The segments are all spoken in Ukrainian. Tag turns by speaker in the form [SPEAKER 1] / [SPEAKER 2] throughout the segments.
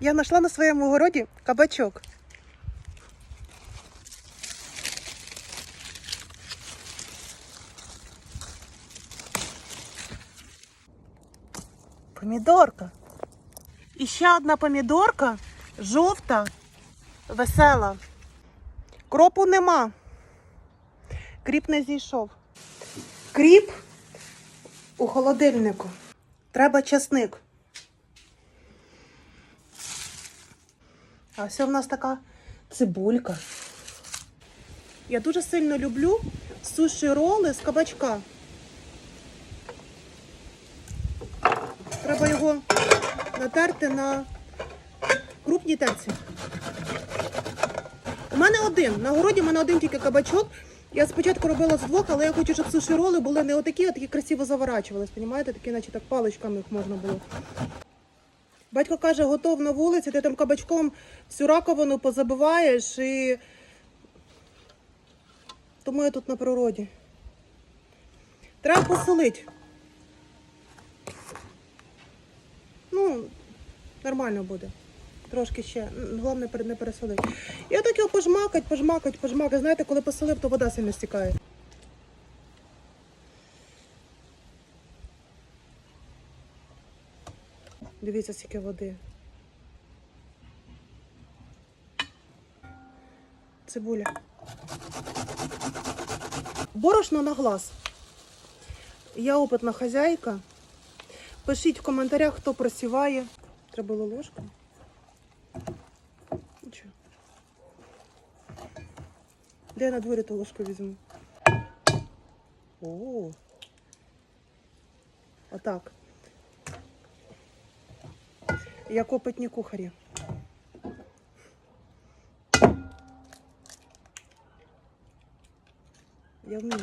[SPEAKER 1] Я знайшла на своєму городі кабачок. Помідорка. І ще одна помідорка жовта, весела. Кропу нема. Кріп не зійшов. Кріп у холодильнику. Треба часник. А ось в нас така цибулька. Я дуже сильно люблю суші роли з кабачка. Треба його натерти на крупній терці. У мене один. На городі в мене один тільки кабачок. Я спочатку робила з двох, але я хочу, щоб суші роли були не отакі, а такі красиво заворачувались. Понімаєте? Такі, наче так паличками їх можна було. Батько каже, готов на вулиці, ти там кабачком всю раковину позабиваєш і. Тому я тут на природі. Треба посолити. Ну, нормально буде. Трошки ще, головне не пересолити. І отак його пожмакать, пожмакать, пожмакать. Знаєте, коли посолив, то вода сильно стікає. Дивіться, скільки води. Цибуля. Борошно на глаз. Я опитна хазяйка. Пишіть в коментарях, хто просіває. Треба було ложку. Де я на дворі ту ложку візьму? О. Отак. Як опитні кухарі. Я вмію.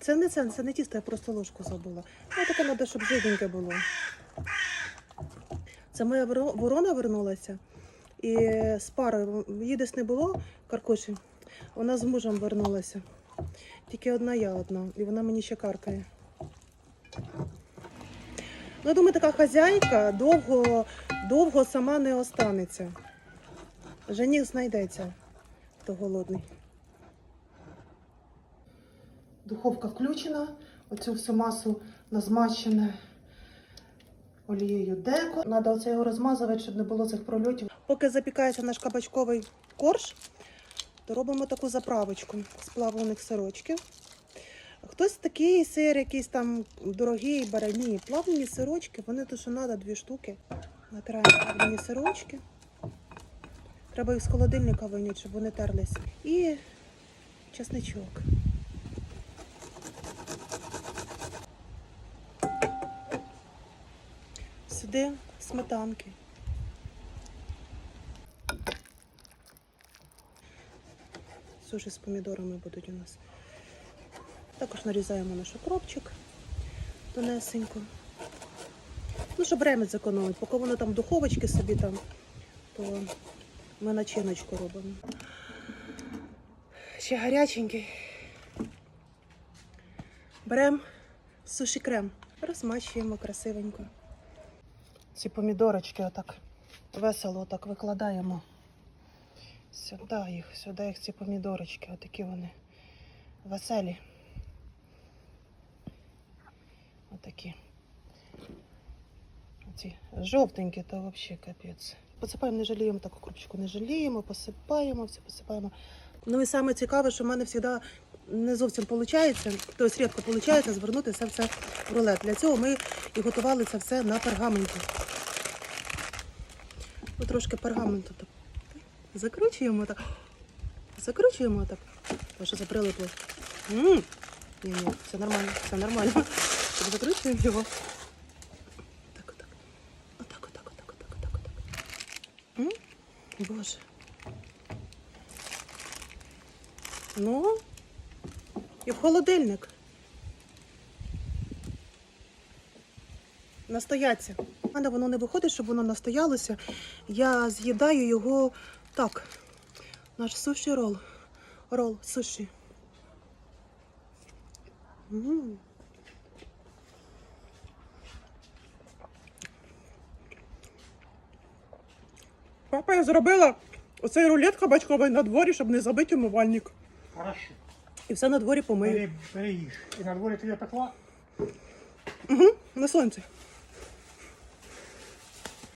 [SPEAKER 1] Це не це, це не тісто, я просто ложку забула. Ну, таке треба, щоб жиденьке було. Це моя ворона вернулася. І з парою її десь не було, Каркуші. Вона з мужем вернулася. Тільки одна я одна, і вона мені ще каркає. Ну, я думаю, така хазяйка довго, довго сама не останеться. Жених знайдеться, хто голодний. Духовка включена. Оцю всю масу назмачене олією деко. Треба оце його розмазувати, щоб не було цих прольотів. Поки запікається наш кабачковий корж, то робимо таку заправочку з плавлених сирочків. Хтось такий сир, якийсь там дорогий, бере. Ні, плавлені сирочки, вони то, що треба, дві штуки. Натираємо плавлені сирочки. Треба їх з холодильника вийняти, щоб вони терлись. І чесничок. Сюди сметанки. Суші з помідорами будуть у нас. Також нарізаємо наш окропчик тонесенько. Ну, щоб ремець зекономити. Поки воно там в духовочці собі там, то ми начиночку робимо. Ще гаряченький. Беремо суші крем, розмачуємо красивенько. Ці помідорочки отак весело отак викладаємо. Сюди їх, сюди їх ці помідорочки, отакі вони веселі. Отакі. Оці жовтенькі, то взагалі капець. Посипаємо, не жаліємо таку крупчику, не жаліємо, посипаємо, все посипаємо. Ну і саме цікаве, що в мене завжди не зовсім виходить, тобто рідко виходить звернути це все в рулет. Для цього ми і готували це все на пергаменті. Ми трошки пергаменту так закручуємо так. Закручуємо так. Тому що це прилипло. Ні, ні, все нормально, все нормально. Так закручуємо його. Так, отак. Отак, отак, отак, отак, отак, отак. М? Боже. Ну, і в холодильник. Настояться. У мене воно не виходить, щоб воно настоялося. Я з'їдаю його так. Наш суші рол. Рол, суші. М. Папа я зробила оцей рулет кабачковий на дворі, щоб не забити умивальник.
[SPEAKER 2] Хорошо.
[SPEAKER 1] І все на дворі помию.
[SPEAKER 2] Бери, бери їж. І на дворі ти я пекла?
[SPEAKER 1] Угу, на сонці.